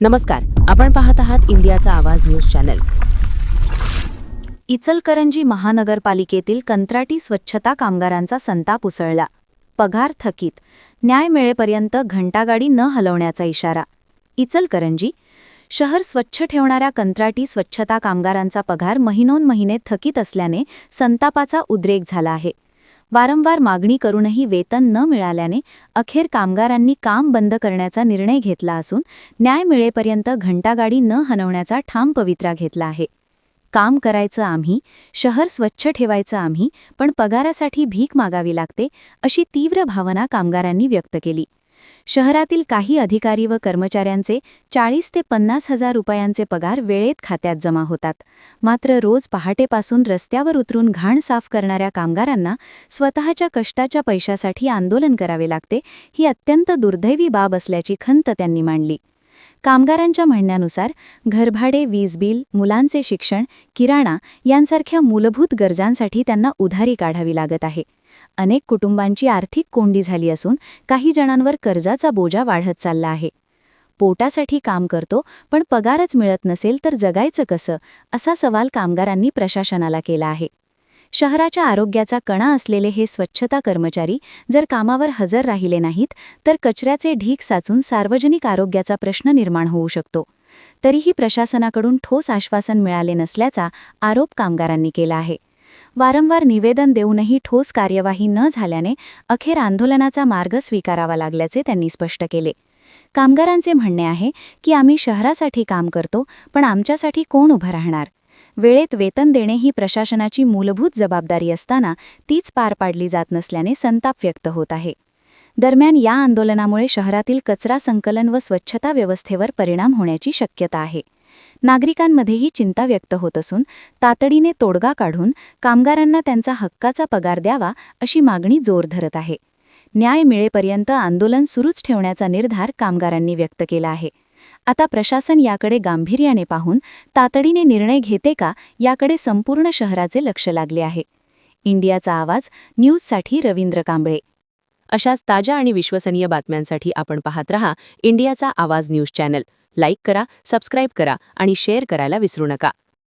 नमस्कार आपण पाहत आहात इंडियाचा आवाज न्यूज चॅनल. इचलकरंजी महानगरपालिकेतील कंत्राटी स्वच्छता कामगारांचा संताप उसळला. पगार थकीत न्याय मिळेपर्यंत घंटागाडी न हलवण्याचा इशारा. इचलकरंजी शहर स्वच्छ ठेवणाऱ्या कंत्राटी स्वच्छता कामगारांचा पगार महिनोन महिने थकीत असल्याने संतापाचा उद्रेक झाला आहे. वारंवार मागणी करूनही वेतन न मिळाल्याने अखेर कामगारांनी काम बंद करण्याचा निर्णय घेतला असून न्याय मिळेपर्यंत घंटागाडी न हनवण्याचा ठाम पवित्रा घेतला आहे. काम करायचं आम्ही शहर स्वच्छ ठेवायचं आम्ही पण पगारासाठी भीक मागावी लागते अशी तीव्र भावना कामगारांनी व्यक्त केली. शहरातील काही अधिकारी व कर्मचाऱ्यांचे चाळीस ते पन्नास हजार रुपयांचे पगार वेळेत खात्यात जमा होतात. मात्र रोज पहाटेपासून रस्त्यावर उतरून घाण साफ करणाऱ्या कामगारांना स्वतःच्या कष्टाच्या पैशासाठी आंदोलन करावे लागते ही अत्यंत दुर्दैवी बाब असल्याची खंत त्यांनी मांडली. कामगारांच्या म्हणण्यानुसार घरभाडे वीज बिल मुलांचे शिक्षण किराणा यांसारख्या मूलभूत गरजांसाठी त्यांना उधारी काढावी लागत आहे. अनेक कुटुंबांची आर्थिक कोंडी झाली असून काही जणांवर कर्जाचा बोजा वाढत चालला आहे. पोटासाठी काम करतो पण पगारच मिळत नसेल तर जगायचं कसं? असा सवाल कामगारांनी प्रशासनाला केला आहे. शहराच्या आरोग्याचा कणा असलेले हे स्वच्छता कर्मचारी जर कामावर हजर राहिले नाहीत तर कचऱ्याचे ढीक साचून सार्वजनिक आरोग्याचा प्रश्न निर्माण होऊ शकतो. तरीही प्रशासनाकडून ठोस आश्वासन मिळाले नसल्याचा आरोप कामगारांनी केला आहे. वारंवार निवेदन देऊनही ठोस कार्यवाही न झाल्याने अखेर आंदोलनाचा मार्ग स्वीकारावा लागल्याचे त्यांनी स्पष्ट केले. कामगारांचे म्हणणे आहे की आम्ही शहरासाठी काम करतो पण आमच्यासाठी कोण उभं राहणार? वेळेत वेतन देणे ही प्रशासनाची मूलभूत जबाबदारी असताना तीच पार पाडली जात नसल्याने संताप व्यक्त होत आहे. दरम्यान या आंदोलनामुळे शहरातील कचरा संकलन व स्वच्छता व्यवस्थेवर परिणाम होण्याची शक्यता आहे. नागरिकांमध्येही चिंता व्यक्त होत असून तातडीने तोडगा काढून कामगारांना त्यांचा हक्काचा पगार द्यावा अशी मागणी जोर धरत आहे. न्याय मिळेपर्यंत आंदोलन सुरूच ठेवण्याचा निर्धार कामगारांनी व्यक्त केला आहे. आता प्रशासन याकडे गांभीर्याने पाहून तातडीने निर्णय घेते का याकडे संपूर्ण शहराचे लक्ष लागले आहे. इंडियाचा आवाज न्यूजसाठी रवींद्र कांबळे. अशाच ताज्या आणि विश्वसनीय बातम्यांसाठी आपण पाहत रहा इंडियाचा आवाज न्यूज चॅनल. लाईक करा सबस्क्राईब करा आणि शेअर करायला विसरू नका.